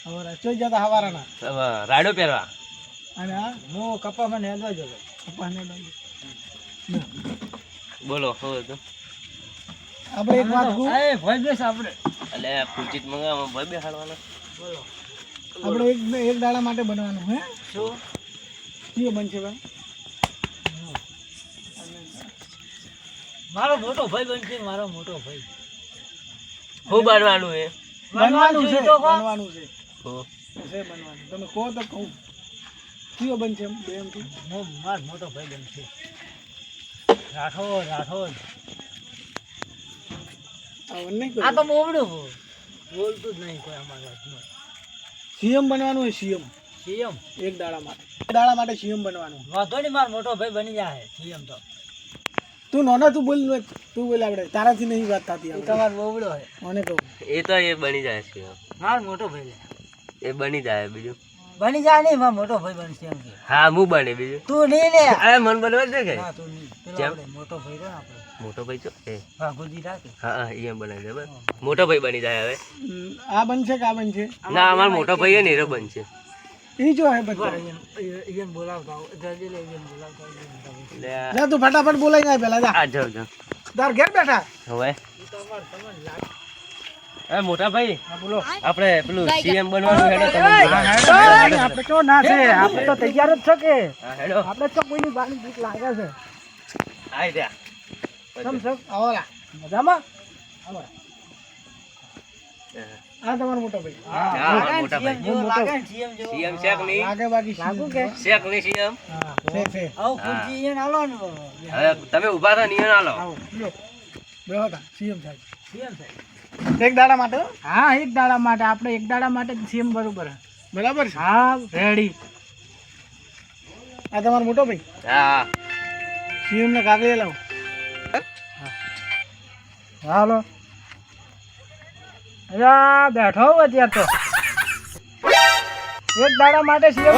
હવે હવે પહેરવા અને હું કપામાં નેદવા જતો કપાસ નેદવા બોલો હતું આપણે એક કહું એટલે ખુરચી મંગાવવા ભાઈ બોલો આપણે એક એક દાડા માટે બનવાનું હે શું કયો બનશે ભાઈ મારો મોટો ભાઈ બનશે, મારો મોટો ભાઈ. શું બનવાનું છે. બનવાનું છે બનવાનું છે. છે. બનવાનું. તમે કહો તો કહું. કયો બનશે એમ બે એમ થી હું મારો મોટો ભાઈ બનશે. રાઠોડ રાઠોડ આ નહીં આ તો મોવડું બોલતું જ નહીં કોઈ અમારા હાથમાં. સીએમ બનવાનું હોય સીએમ. સીએમ? એક દાડા માટે. એક દાડા માટે સીએમ બનવાનું. વાંધો નહીં મારો મોટો ભાઈ બની જાય. સીએમ તો. તું નોનો તું બોલ તું બોલ આપણે. તારાથી નહીં વાત થતી તમારો બોવડો હે મને કહું. એ તો એ બની જાય છે. મારો મોટો ભાઈ એ બની જાય બીજું. બની જાય નહીં મારો મોટો ભાઈ બનશે એમ કે. હા હું બને બીજું. તું નહીં લે. અરે મન બનવા જ કે. ના તું નહીં. મોટો ભાઈ રહ્યો આપણે. મોટો ભાઈ છો? એ. વાઘુજી રાખે. હા હા એમ બનાવી દે બસ. મોટો ભાઈ બની જાય હવે. આ બનશે કે આ બનશે? ના અમારો મોટો ભાઈ એ નીરો બનશે. એ જો હે બધા ઈયન બોલાવતા. જલ્દી લે ઈયન બોલાવતા જા તું ફટાફટ બોલાઈ ના પેલા જા. જો જો. તાર ઘેર બેઠા? હવે. ઈ તો અમાર તમને લાગે. એ મોટા ભાઈ બોલો. આપણે પેલું સીએમ બનવાનું હેડો તમે. આપણે તો ના છે આપણે તો તૈયાર જ છો કે? હા હેડો. આપણે તો કોઈની બાની ભૂખ લાગે છે. આઈ જા. સમ સમ આવલા મજામાં? આવો. આ તમારો મોટો ભાઈ. હા મોટા ભાઈ. જેવો લાગે સીએમ જો સીએમ શેખની લાગે બાકી લાગુ કે? શેખની સીએમ? હા છે છે. આવું ખુરશી ઈયન આલો ને. હવે તમે ઊભા થા નિયન આલો આવો લો બેહો તા સીએમ સાહેબ સીએમ સાહેબ. એક દાડા માટે? હા એક દાડા માટે. આપણે એક દાડા માટે સીએમ બરોબર બરાબર છે? હા રેડી. આ તમારો મોટો ભાઈ? હા સીએમ ને કાગળિયા લાવો. હા હાલો. અરે બેઠો હું અત્યારે તો. એક દાડા માટે સીએમ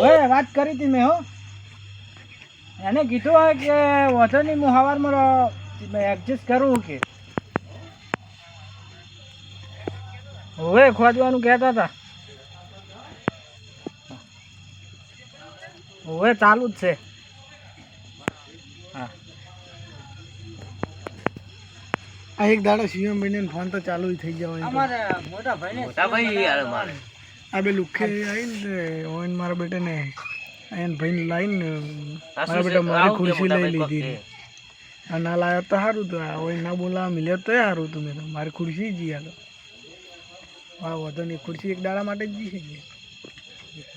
ઓય વાત કરી હતી મેં હો. એને કીધું હોય કે વધો નહીં હું સવારમાં એડજસ્ટ કરું કે. હવે ખોદવાનું કહેતા હતા. હવે ચાલુ જ છે. હા. આ એક દાડો સીએમ બનીને ફોન તો ચાલુ થઈ જવાનો અમારે મોટા ભાઈને મોટા ભાઈ યાર મારે. આ બે લુખે આવીને ઓન મારા બેટાને આયન ભાઈને લાવીને આ મારા બેટા મારી ખુરશી લઈ લીધી અને આ ના લાવ્યો તો સારું તો આ ના બોલાવા મિલ્યો તો સારું હતું મેં મારી ખુરશી જી હાલો. હા વધો નહીં ખુરશી એક દાડા માટે જ જી છે.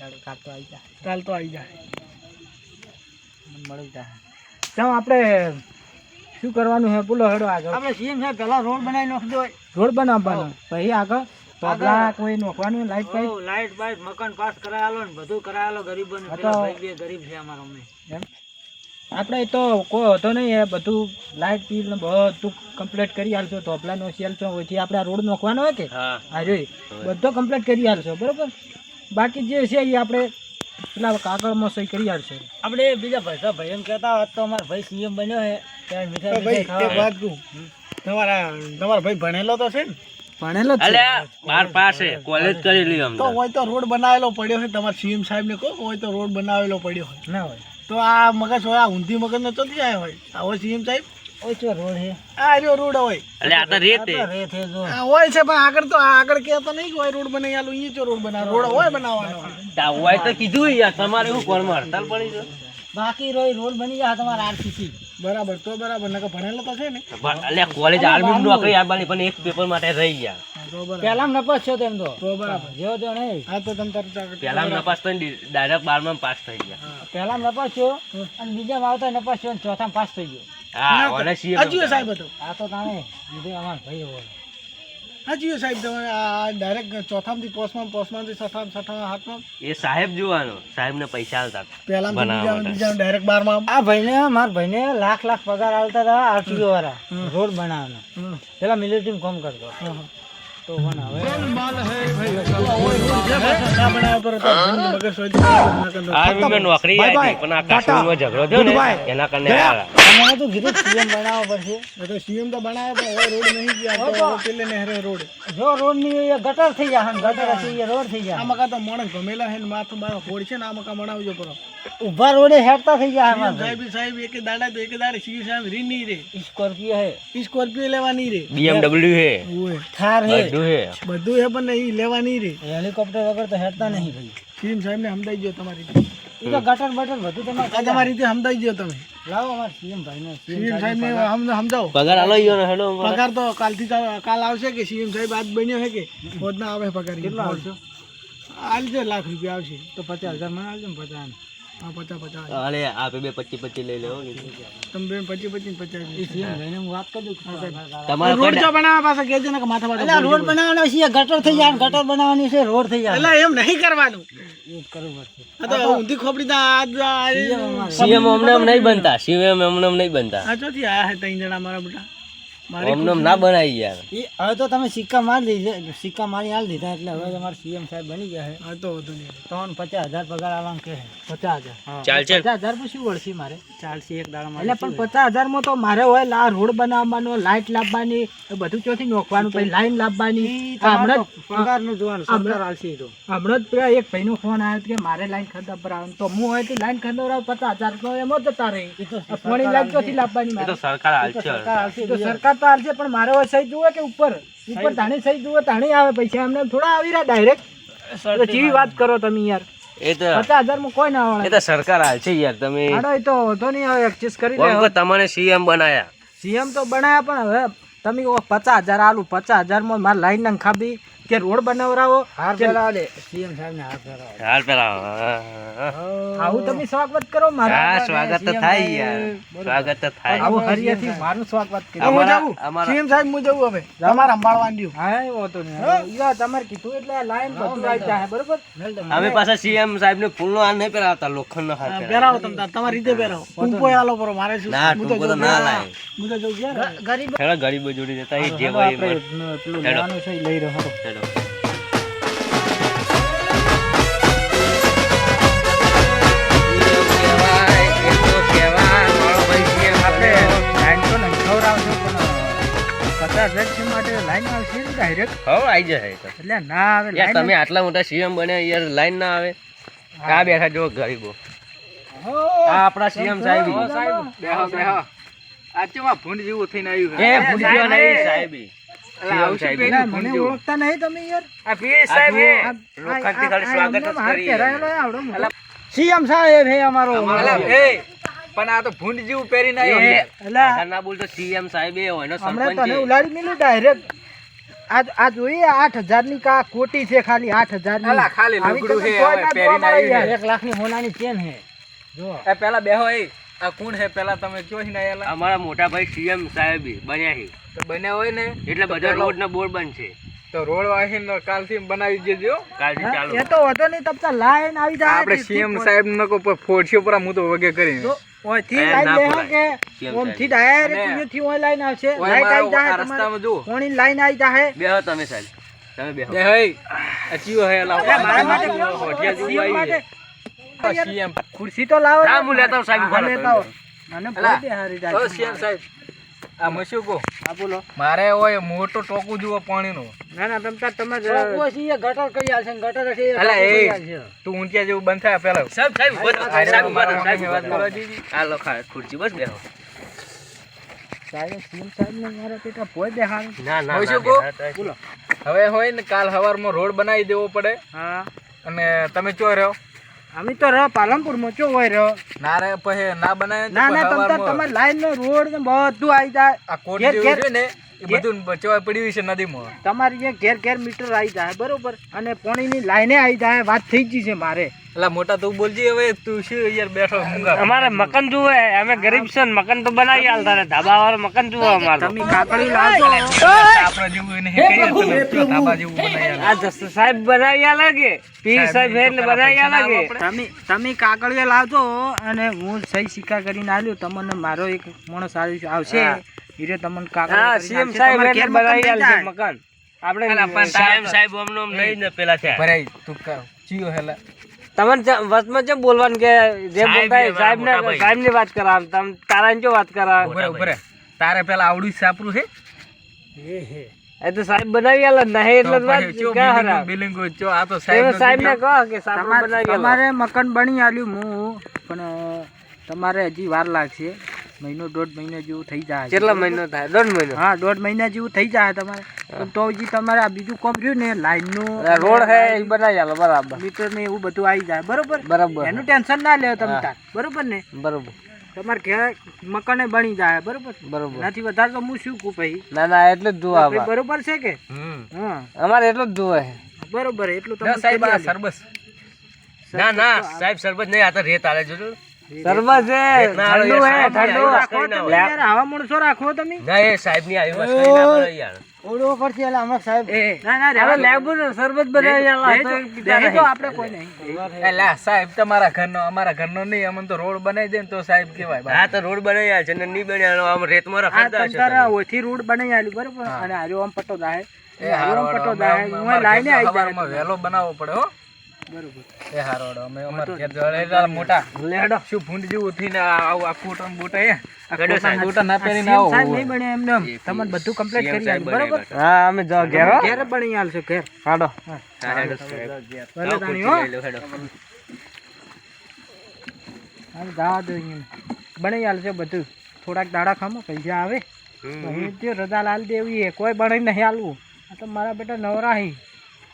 આવી જાય. ચાલ તો આવી જાય. મળી જાય ચાલ આપણે શું કરવાનું છે બોલો હેડો આગળ. આપણે સીએમ સાહેબ પેલા રોડ બનાવી નાખજો રોડ બનાવવાનો. પછી આગળ પગલા કોઈ નોખવાનું લાઈટ પાઈટ લાઈટ બાઈટ મકાન પાસ કરાયેલો ને બધું કરાયેલો ગરીબો ને ભાઈ ગરીબ છે અમારો અમે. આપણે તો કોઈ હતો નહીં એ બધું લાઈટ બિલ ને બધું કમ્પ્લીટ કરી આલશો તોપલાનો સેલ છો ઓછી આપણે આ રોડ નોખવાનો હોય કે? હા. જોઈ બધો કમ્પ્લીટ કરી આલશો બરોબર? બાકી જે છે એ આપણે પેલા કાગળમાં સહી કરી આલશો. આપણે બીજા ભાઈ ભાઈ એમ કહેતા હોત તો અમારો ભાઈ સીએમ બન્યો છે ત્યારે વાત કહું. તમારા તમારો ભાઈ ભણેલો તો છે ને? ભણેલો અલે બાર પાસે કોલેજ કરેલી અમને. તો હોય તો રોડ બનાવેલો પડ્યો છે તમારા સીએમ સાહેબ ને કહો હોય તો રોડ બનાવેલો પડ્યો હોય. ના હોય. તો આ મગજ હોય આ ઊંધી મગજ નતો જાય હોય. આવો સીએમ સાહેબ. ઓછો રોડ છે આ રહ્યો રોડ હોય એટલે આ તો રેત રેત છે જો. આ હોય છે પણ આગળ તો આગળ કહેતો નહીં કે હોય રોડ બનાવી આલું જો રોડ બનાવ. રોડ હોય બનાવવાનો. હોય તો કીધું યાર તમારે હડતાલ પડી બાકી રોય રોડ બની જાય તમારે આરસીસી બરાબર તો બરાબર નકર ભણેલો તો છે ને. એટલે કોલેજ આર્મી નોકરી પણ એક પેપર માટે રહી ગયા. તો પેલા નપાસ છો તેમ તો. તો બરાબર. જેવો તો નહીં. હા તો તમે તરત પેલા નપાસ થઈને ડાયરેક્ટ બારમાં પાસ થઈ ગયા. પેલા નપાસ છો અને બીજા આવતા નપાસ છો અને ચોથા પાસ થઈ ગયો. હા સાહેબ હતો. આ તો તાણે અમાર ભાઈ હોય હજુ સાહેબ તમે આ ડાયરેક્ટ ચોથામાંથી પોસ્ટમાં પોસમાંથી છઠ્ઠા છઠામાં હાથમાં એ સાહેબ જોવાનો. સાહેબને પૈસા આલતા પહેલા બીજા. ડાયરેક્ટ બારમાં. આ ભાઈને મારા ભાઈને લાખ લાખ પગાર આલતા હતા આરટીઓ વાળા. રોડ બનાવવાનો. પેલા મિલિટરી કામ કરતો તો પણ હવે ના બનાવ્યો પર તો ધનનું મગજ સોચી ના કરતો. આર્મી માં નોકરી આવી પણ આ કાશ્મીરમાં ઝઘડો થયો ને એના કારણે આ તમને તો કીધું સીએમ બનાવવો પડશે એ તો CM તો બનાવ્યો પણ હવે રોડ નહીં ગયા. તો હવે પેલે નહેરે રોડ. જો રોડની એ ગટર થઈ જાય અને ગટર હશે એ રોડ થઈ આ જાય મકા તો માણસ ગમેલા છે ને માથું બાર ફોડ છે ને આ મકા બનાવજો પર ઊભા રોડે હેડતા થઈ જાય અમાર સાહેબ સાહેબ એક દાડા તો એક દાડે સી સાહેબ રી નહીં રે. સ્કોર્પિયો હે. ઈ સ્કોર્પિયો લેવા નહીં રે. BMW હે. ઓય થાર હે. બધું હે. બધું હે પણ ઈ લેવા નહીં રે. હેલિકોપ્ટર વગર તો હેડતા નહીં ભાઈ. સીએમ સાહેબ ને સમજાઈ ગયો તમારી એ તો ગટર બટર બધું તમે આ તમારી રીતે સમજાઈ ગયો તમે. લાવો અમાર સીએમ ભાઈ ને સીએમ સાહેબ ને હમ- સમજાવો. પગાર આલો ગયો ને હેડો પગાર તો કાલથી ચાલુ- કાલ આવશે કે સીએમ સાહેબ આજ બન્યો છે કે? રોજ ના આવે પગાર કેટલો આવશે? આવશે લાખ રૂપિયા આવશે. તો પચાસ હજાર મને આવશે ને પચાસ. હા પચાસ પચાસ. અરે આપે બે પચી પચી લઈ લેવો તમે બેન પચીસ પચીસ પચાસ એ હું વાત કરી દઉં તમારે રોડ જો બનાવવા પાસે કહેજો ને કે માથા માથે એટલે રોડ બનાવવાનો છે ગટર થઈ જાય ગટર બનાવવાની છે રોડ થઈ જાય. એટલે એમ નહીં કરવાનું. એ જ કરવું પડશે. તો ઊંધી ખોપડી તો આજ સીએમ અમને નહીં બનતા સીએમ હમણાં એમ નહીં બનતા. આ ચોથી આયા ત્રણ જણા મારા બેટા. મારી અમને ના બનાવી યાર. એ હવે તો તમે સિક્કા મારી દીધા સિક્કા મારી હાલ દીધા એટલે હવે તમારે સીએમ સાહેબ બની ગયા છે. આ તો વધુ નહીં. ત્રણ પચાસ હજાર પગાર આવવાનું કે પચાસ હજાર. ચાલશે પચાસ હજારમાં વળશે મારે? ચાલશે એક દાડામાં એટલે પણ પચાસ હજાર તો મારે હોય લા રોડ બનાવવાનો લાઇટ લાવવાની બધું ચોથી નોખવાનું? પછી લાઈન લાવવાની. હમણાં જ પગારનું જોવાનું સરકાર આલશે તો. હમણાં જ પેલા એક ભાઈનો ફોન આવ્યો કે મારે લાઈન ખરીદવા તો હું હોય તો લાઈન ખરીદવડાવ પચાસ હજાર એમ જ જતા રહી. આ લાઈન ચોથી લાવવાની એ તો મારે? સરકાર હાલશે સરકાર તો આલશે પણ મારે સહી જુએ કે ઉપર. ઉપર તાણી સહી જુએ તાણી આવે. પૈસા એમને થોડા આવી રહ્યા ડાયરેક્ટ જેવી વાત કરો તમે યાર. એ તો પચાસ હજારમાં કોઈ ના એ તો સરકાર હાલશે યાર તમે એ તો વાંધો નહીં હવે એડજસ્ટ કરી કોણ લે તમને સીએમ બનાયા. સીએમ તો બનાયા પણ હવે તમે પચાસ હજાર આલુ પચાસ હજારમાં મારે લાઈન નંખાવી. કે રોડ બનાવરાવો હાર પેલા લે સીએમ સાહેબ ને હાર પેલા હાર હા. આવું તમે સ્વાગત કરો મારું હા સ્વાગત તો થાય યાર. સ્વાગત તો થાય. આવું હરિયાથી મારું સ્વાગત કરી હું જાઉં? સીએમ સાહેબ હું જવું હવે. તમારે સંભાળવાનું દઉં હા એ તો નહીં. યા તમારે કીધું એટલે આ લાઈન બધું આવી જાય બરોબર? અમે પાછા સીએમ સાહેબ ને ફૂલ નો હાર નહીં પહેરાવતા લોખંડ નો હાર પહેરાવો તમે તમારી રીતે પહેરાવો. ટૂંપો આલો પર મારે શું? ના હું તો ટૂંકો તો ના લાય. હું તો જઉં. ગરીબ હેડો ગરીબો જોડી જતા એ જે હોય એ. પેલું લેવાનું છે લઈ રહ્યો પચાસ હજાર માટે લાઈન આવશે ડાયરેક્ટ હવે આઈ જશે એટલે ના આવે તમે આટલા મોટા સીએમ બન્યા યાર લાઈન ના આવે. આ બેઠા જો ગરીબો. આ આપણા સીએમ સાહેબ. બેહો બેહો. આ ભૂંડ જેવું થઈને આવ્યું એ ભૂલજો નહીં સાહેબી. સાહેબ. મને ઓળખતા નહીં તમે યાર. આ પીએસ સાહેબ હે. ખાલી સ્વાગત જ કરીએ. સીએમ સાહેબ હે અમારો. પણ આ તો ભૂંડ જેવું પહેરીને એ, એટલે ના બોલ તો સીએમ સાહેબ એ હોય હમણાં સરપંચ તને ઉલાડી મિલું ડાયરેક્ટ આજ આ જોઈએ આઠ હજારની કા કોટી છે ખાલી આઠ હજારની ખાલી લુગડું છે, પહેરીને આવ્યું. છે. એક લાખની હોનાની ચેન છે જો. એ પેલા બેહો એ. આ કોણ છે પેલા તમે કયો ને અમારા મોટા ભાઈ સીએમ સાહેબ બન્યા છે તો બન્યા હોય ને? એટલે બધા રોડ ના બોર્ડ બંધ છે. તો રોડ વાહીને કાલથી બનાવી દેજો. કાલથી ચાલુ. એ તો વધો નહીં તબ તો લાઈન આવી જાય આપણે સીએમ સાહેબ નો કો ફોડશો પર હું તો વગે કરી તો ઓયથી લાઈન બોલાય. કે? ઓમથી. ડાયરેક્ટ અને અહીંયાથી ઓય લાઈન આવશે. લાઈટ આવી જાય રસ્તામાં જુઓ. કોણી લાઈન આવી જાય બેહો તમે સાહેબ. તમે બેહો બેહો એ આ હે લાવ. મારા માટે હોટિયા જેવું આવી સીએમ ખુરશી તો લાવો હા, લેતા સાહેબ, લેતા ઓ સીએમ સાહેબ. આ મસ્યું કો હા બોલો. મારે હોય મોટો ટોકું જુઓ પાણીનું. ના ના તમ તમે ગટર કરી આલ છે ગટર છે અલા, એ. તું ઊંચા જેવું બંધ થાય પેલા. સાહેબ સાહેબ ઊભા સાહેબ સાહેબ વાત કરો. દીદી આ લો ખા- ખુરશી બસ બેહો. હવે હોય ને કાલ સવારમાં રોડ બનાવી દેવો પડે. હા. અને તમે ચો રહ્યો અમે તો રહ પાલનપુરમાં ચો હોય રહ ના રે પછી ના બનાય ના ના તમારે લાઈન નો રોડ ને બધું આવી જાય. આ કોટ જેવું ને એ બધું બચવા પડ્યું છે નદીમાં. તમારી જે ઘેર ઘેર મીટર આવી જાય બરોબર? અને પાણીની લાઈને આવી જાય વાત થઈ ગઈ છે મારે. એટલે મોટા તું બોલજી હવે તું શું યાર બેઠો અમારે મકાન જુએ અમે ગરીબ છે મકાન તો બનાવી હાલતા ને ધાબા વાળો મકાન જુએ અમારે. તમે કાકડી લાવજો. આપણે જેવું એને કહીએ તમે ધાબા જેવું બનાવી આ જસ સાહેબ બનાવી આલે કે? પી સાહેબ એટલે બનાવી આલે કે? તમે તમે કાકડીઓ લાવજો અને હું સહી સિક્કા કરીને આલ્યો તમને મારો એક માણસ આવી- આવશે. હીરે તમને હા સીએમ સાહેબ. એટલે બનાવી મકાન થઈ મકાન. આપણે સીએમ સાહેબ ઓમનો આમ લઈને પેલા છે ભરાઈ તું કર. ચિયો હેલા. તમને વચમાં ચમ બોલવાનું કે જે બોલતા સાહેબ ને. સાહેબની વાત કરા તમ તારા જો વાત કરા ઉભરે ઉભરે તારે પેલા આવડું જ સાપરું છે? એ તો સાહેબ બનાવી આલે નહીં એટલે વાત બિલિંગો- હરા બિલિંગ ચો આ તો સાહેબ સાહેબ ને કહો કે સાહેબ બનાવી આલે. તમારે મકાન બની આલ્યું હું પણ તમારે હજી વાર લાગશે. મહિનો દોઢ મહિનો જેવું થઈ જાય કેટલા મહિનો થાય? દોઢ મહિનો? હા દોઢ મહિના જેવું થઈ જાય તમારે. તો હજી તમારે આ બીજું કોમ રહ્યું ને લાઈનનું નું રોડ હે એ બનાવી આલો બરાબર. મીટર ને એવું બધું આવી જાય. બરોબર? બરાબર. એનું ટેન્શન ના લેવો તમે તાર. બરોબર ને? બરોબર. તમારે ઘેર મકાને બની જાય. બરોબર? બરોબર. નથી વધારે તો હું શું કું ભાઈ? ના ના એટલે જ જોવા બરોબર છે કે? હમ. હા. અમારે એટલું જ જોવે બરોબર એટલું તમે સાહેબ સરબસ. ના ના સાહેબ સરબત નહીં આ તો રેત આલે જોજો સરબત છે ઠંડુ હે ઠંડુ. યાર આવા માણસો રાખો તમે. ના એ સાહેબની આવી વસ્તુ ના યાર ઓળો કરશે એટલે અમાર સાહેબ. ના ના હવે લેબુ સરબત બનાવી આલો તો તો- પીતા દે તો નહીં. આપણે કોઈ નહીં. એટલે સાહેબ તમારા ઘરનો અમારા ઘરનો નહીં અમને તો રોડ બનાવી દે ને તો સાહેબ કેવાય. હા તો રોડ બનાવ્યા છે ને નહીં બનાવ્યા આમ રેતમાં રખાડતા હશે તંતારા ઓછી રોડ બનાવી આલી બરોબર? અને આર્યો આમ પટ્ટો દાહે. એ આમ પટ્ટો અમે- દાહે. હું લાઈને આવી વહેલો બનાવવો પડે હો. બરોબર. એ હારો હારો. અમે અમાર ઘેર જોડે મોટા. લેડો. શું ફૂંડ જેવું થઈને આવ આ કોટન બોટા એ ગડો સાહેબ. બોટા ના પહેરીને આવો. સાહેબ નહીં બને એમને એમ. તમને બધું કમ્પ્લીટ કરી સાહેબ બરોબર? હા અમે જો ઘેર ઘેર પણ અહીં આલશો ઘેર. હાડો. હા, હેડો સાહેબ. ભલે તાણી હો. હેડો. હા દા દો. બની આલશો બધું. થોડાક દાડા ખામો પૈસા આવે. હમ. અહીં રજા લાલ દેવી એ કોઈ બને નહીં આલવું. આ તો મારા બેટા નવરા હી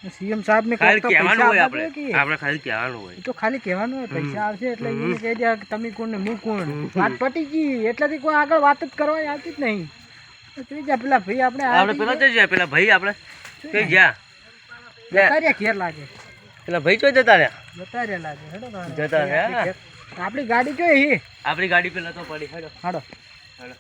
સીએમ સાહેબ ને ખાલી તો કહેવાનું હોય આપણે. આપણે ખાલી કહેવાનું હોય. તો ખાલી કહેવાનું હોય પૈસા આવશે એટલે એને કહી દે કે તમે કોણ ને હું કોણ? વાત પટી ગઈ એટલેથી કોઈ આગળ વાત જ કરવાની આવતી જ નહીં. તો જા પેલા ભાઈ આપણે આપણે પેલા જઈ જ્યાં પેલા ભાઈ આપણે. કઈ ગયા જતા રહ્યા ઘેર લાગે. પેલા ભાઈ ચોય જતા રહ્યા? જતા રહ્યા લાગે હેડો જતા રહ્યા? આપણી ગાડી જોઈ હી. આપણી ગાડી પેલા તો પડી હેડો. હાડો. હેડો.